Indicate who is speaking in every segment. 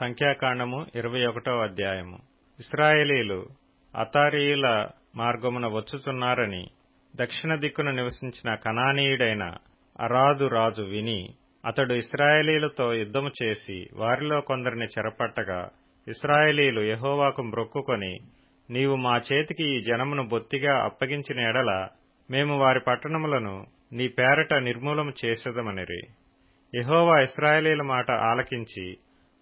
Speaker 1: సంఖ్యాకాండము ఇరవై ఒకటో అధ్యాయము. ఇస్రాయేలీలు అతారీయుల మార్గమున వచ్చుచున్నారని దక్షిణ దిక్కున నివసించిన కనానీయుడైన అరాదు రాజు విని అతడు ఇస్రాయేలీలతో యుద్ధము చేసి వారిలో కొందరిని చెరపట్టగా ఇస్రాయేలీలు యహోవాకు మ్రొక్కుకొని నీవు మా చేతికి ఈ జనమును బొత్తిగా అప్పగించిన ఎడల మేము వారి పట్టణములను నీ పేరట నిర్మూలము చేసేదమనిరి. యహోవా ఇస్రాయేలీల మాట ఆలకించి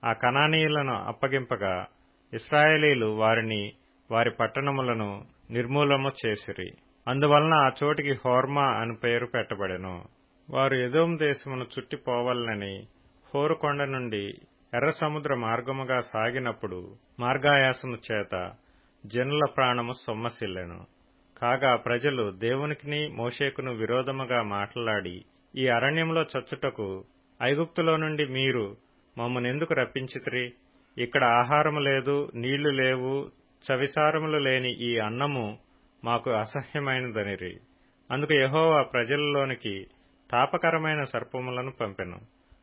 Speaker 1: ఆ కణానీయులను అప్పగింపగా ఇస్రాయేలీలు వారిని వారి పట్టణములను నిర్మూలము చేసిరి. అందువలన ఆ చోటికి హోర్మా అని పేరు పెట్టబడెను. వారు ఎదోం దేశమును చుట్టిపోవాలని హోరుకొండ నుండి ఎర్ర సముద్ర మార్గముగా సాగినప్పుడు మార్గాయాసము చేత జనుల ప్రాణము సొమ్మసిల్లెను. కాగా ప్రజలు దేవునికిని మోషేకును విరోధముగా మాట్లాడి ఈ అరణ్యంలో చచ్చుటకు ఐగుప్తులో నుండి మీరు మమ్మనెందుకు రప్పించితిరి? ఇక్కడ ఆహారము లేదు నీళ్ళు లేవు చవిసారములు లేని ఈ అన్నము మాకు అసహ్యమైనదనిరి. అందుకు యహోవా ప్రజలలోనికి తాపకరమైన సర్పములను పంపెను.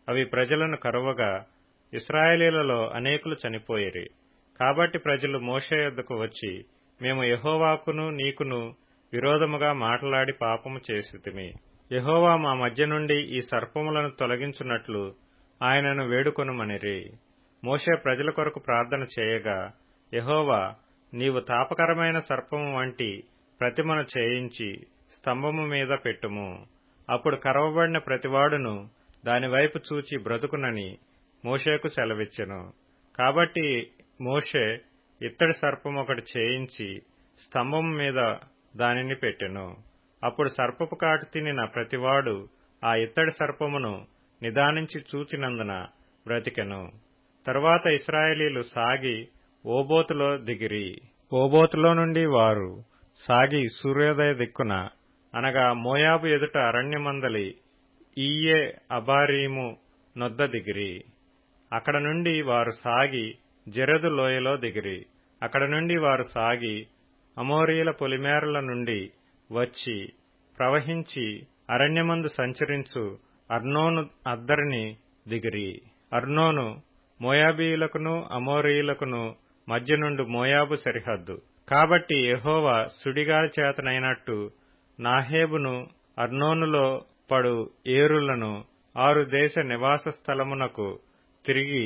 Speaker 1: అవి ప్రజలను కరువగా ఇస్రాయేలీలలో అనేకులు చనిపోయిరి. కాబట్టి ప్రజలు మోషే యొద్దకు వచ్చి మేము యహోవాకును నీకును విరోధముగా మాట్లాడి పాపము చేసితిమి. యహోవా మా మధ్య నుండి ఈ సర్పములను తొలగించున్నట్లు ఆయనను వేడుకొనుమనిరి. మోషే ప్రజల కొరకు ప్రార్థన చేయగా యహోవా నీవు తాపకరమైన సర్పము వంటి ప్రతిమను చేయించి స్తంభము మీద పెట్టుము. అప్పుడు కరవబడిన ప్రతివాడును దానివైపు చూచి బ్రతుకునని మోషేకు సెలవిచ్చెను. కాబట్టి మోషే ఇత్తడి సర్పం ఒకటి చేయించి స్తంభం మీద దానిని పెట్టెను. అప్పుడు సర్పపు కాటు తినిన ప్రతివాడు ఆ ఇత్తడి సర్పమును నిదానించి చూచినందున బ్రతికెను. తరువాత ఇస్రాయేలీలు సాగి ఓబోతులో దిగిరి. ఓబోతులో నుండి వారు సాగి సూర్యోదయ దిక్కున అనగా మోయాబు ఎదుట అరణ్యమందలి ఈయే అబారీము నొద్ద దిగిరి. అక్కడ నుండి వారు సాగి జెరదు లోయలో దిగిరి. అక్కడ నుండి వారు సాగి అమోరీల పొలిమేరల నుండి వచ్చి ప్రవహించి అరణ్యమందు సంచరించు అర్నోను అద్దరిని దిగిరి. అర్నోను మోయాబీయులకును అమోరీయులకును మధ్య నుండి మోయాబు సరిహద్దు. కాబట్టి యహోవా సుడిగాలి చేతనైనట్టు నాహేబును అర్నోనులో పడు ఏరులను ఆరు దేశ నివాస స్థలమునకు తిరిగి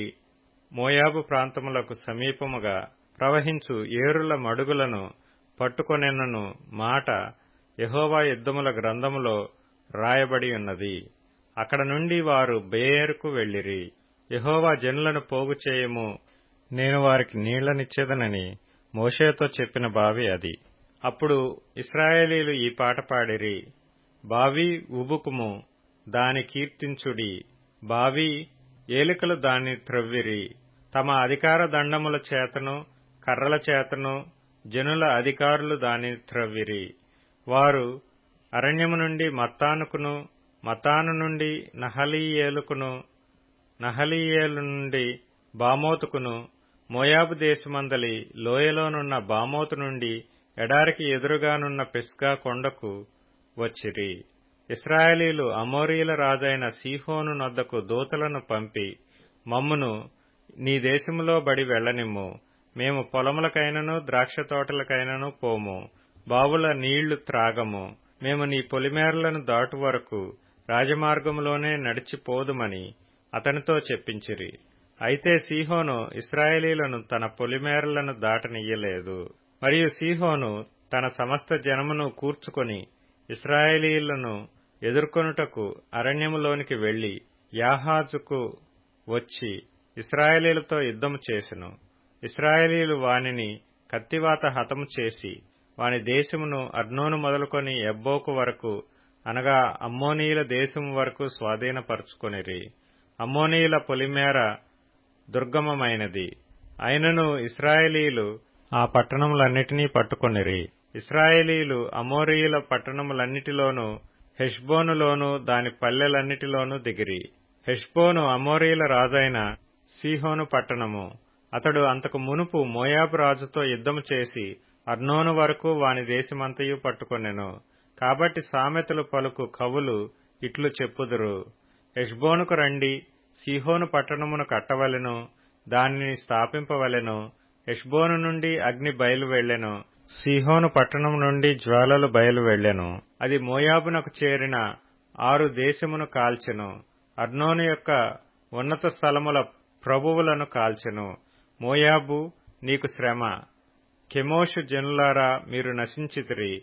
Speaker 1: మోయాబు ప్రాంతములకు సమీపముగా ప్రవహించు ఏరుల మడుగులను పట్టుకొనెన్నను మాట యహోవా యుద్ధముల గ్రంథములో రాయబడి ఉన్నది. అక్కడ నుండి వారు బేయర్కు వెళ్ళిరి యహోవా జనులను పోగు చేయము. నేను వారికి నీళ్ళనిచ్చేదనని మోషేతో చెప్పిన బావి అది. అప్పుడు ఇస్రాయేలీలు ఈ పాట పాడిరి. బావి ఉబుకుము దాని కీర్తించుడి. బావి ఏలికలు దాన్ని త్రవ్విరి. తమ అధికార దండముల చేతను కర్రల చేతను జనుల అధికారులు దాని త్రవ్విరి. వారు అరణ్యము నుండి మత్తానుకును మతాను నుండి నహలీయేలుకును నహలీయేలు నుండి బామోతుకును మోయాబు దేశమందలి లోయలోనున్న బామోతు నుండి ఎడారికి ఎదురుగానున్న పిస్గా కొండకు వచ్చిరి. ఇస్రాయేలీలు అమోరీల రాజైన సీహోను నొద్దకు దూతలను పంపి మమ్మును నీ దేశములో బడి వెళ్ళనిమ్ము మేము పొలములకైనను ద్రాక్ష తోటలకైనను పోము. బావుల నీళ్ళు త్రాగము. మేము నీ పొలిమేరలను దాటు వరకు రాజమార్గములోనే నడిచిపోదుమని అతనితో చెప్పించిరి. అయితే సీహోను ఇస్రాయేలీలను తన పొలిమేరలను దాటనియ్యలేదు. మరియు సీహోను తన సమస్త జనమును కూర్చుకొని ఇస్రాయేలీలను ఎదుర్కొనుటకు అరణ్యములోనికి వెళ్ళి యాహాజుకు వచ్చి ఇస్రాయేలీలతో యుద్ధము చేసెను. ఇస్రాయేలీలు వానిని కత్తివాత హతము చేసి వాని దేశమును అర్నోను మొదలుకొని ఎబ్బోకు వరకు అనగా అమ్మోనీయుల దేశం వరకు స్వాధీనపరుచుకొనిరి. అమ్మోనీయుల పొలిమేర దుర్గమమైనది. అయినను ఇస్రాయేలీలు ఆ పట్టణములన్నిటినీ పట్టుకొనిరి. ఇస్రాయేలీలు అమోరీయుల పట్టణములన్నిటిలోనూ హెష్బోనులోను దాని పల్లెలన్నిటిలోనూ దిగిరి. హెష్బోను అమోరీయుల రాజైన సీహోను పట్టణము. అతడు అంతకు మునుపు మోయాబు రాజుతో యుద్ధము చేసి అర్నోను వరకు వాని దేశమంతయు పట్టుకొనెను. కాబట్టి సామెతలు పలుకు కవులు ఇట్లు చెప్పుదురు. హెష్బోనుకు రండి సీహోను పట్టణమును కట్టవలెను దానిని స్థాపింపవలెను హెష్బోను నుండి అగ్ని బయలు వెళ్ళెను సీహోను పట్టణం నుండి జ్వాలలు బయలు వెళ్ళెను అది మోయాబునకు చేరిన ఆరు దేశమును కాల్చెను. అర్నోను యొక్క ఉన్నత స్థలముల ప్రభువులను కాల్చెను. మోయాబు నీకు శ్రమ. కెమోషు జనులారా మీరు నశించితిరి.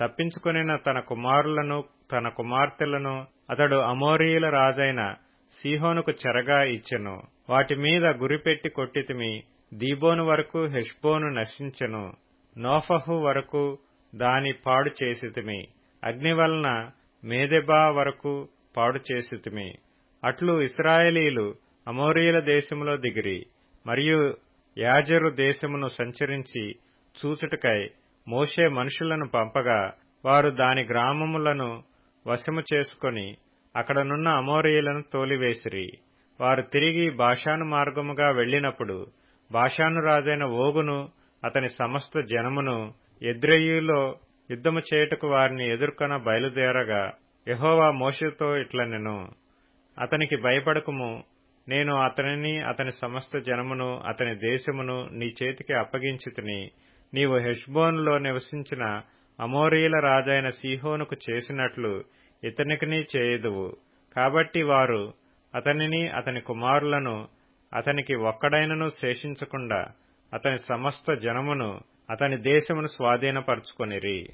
Speaker 1: తప్పించుకొనిన తన కుమారులను తన కుమార్తెలను అతడు అమోరీయుల రాజైన సీహోనుకు చెరగా ఇచ్చెను. వాటి మీద గురిపెట్టి కొట్టితిమి. దీబోను వరకు హెష్బోను నశించెను. నోఫహు వరకు దాని పాడు చేసితిమి. అగ్ని వలన మేదెబా వరకు పాడు చేసితిమి. అట్లు ఇస్రాయేలీలు అమోరీయుల దేశములో దిగిరి మరియు యాజరు దేశమును సంచరించి చూచుటకై మోషే మనుషులను పంపగా వారు దాని గ్రామములను వశము చేసుకొని అక్కడనున్న అమోరియులను తోలివేసిరి. వారు తిరిగి భాషాను మార్గముగా వెళ్ళినప్పుడు భాషాను రాజైన ఓగును అతని సమస్త జనమును ఎద్రెయ్యులో యుద్ధము చేయుటకు వారిని ఎదుర్కొన బయలుదేరగా యహోవా మోషతో ఇట్లనెను అతనికి భయపడకుము నేను అతనిని అతని సమస్త జనమును అతని దేశమును నీ చేతికి అప్పగించితిని నీవు హెష్బోన్లో నివసించిన అమోరీల రాజైన సీహోనుకు చేసినట్లు ఇతనికిని చేయుదువు. కాబట్టి వారు అతనిని అతని కుమారులను అతనికి ఒక్కడైనను శేషించకుండా అతని సమస్త జనమును అతని దేశమును స్వాధీనపరుచుకొనిరి.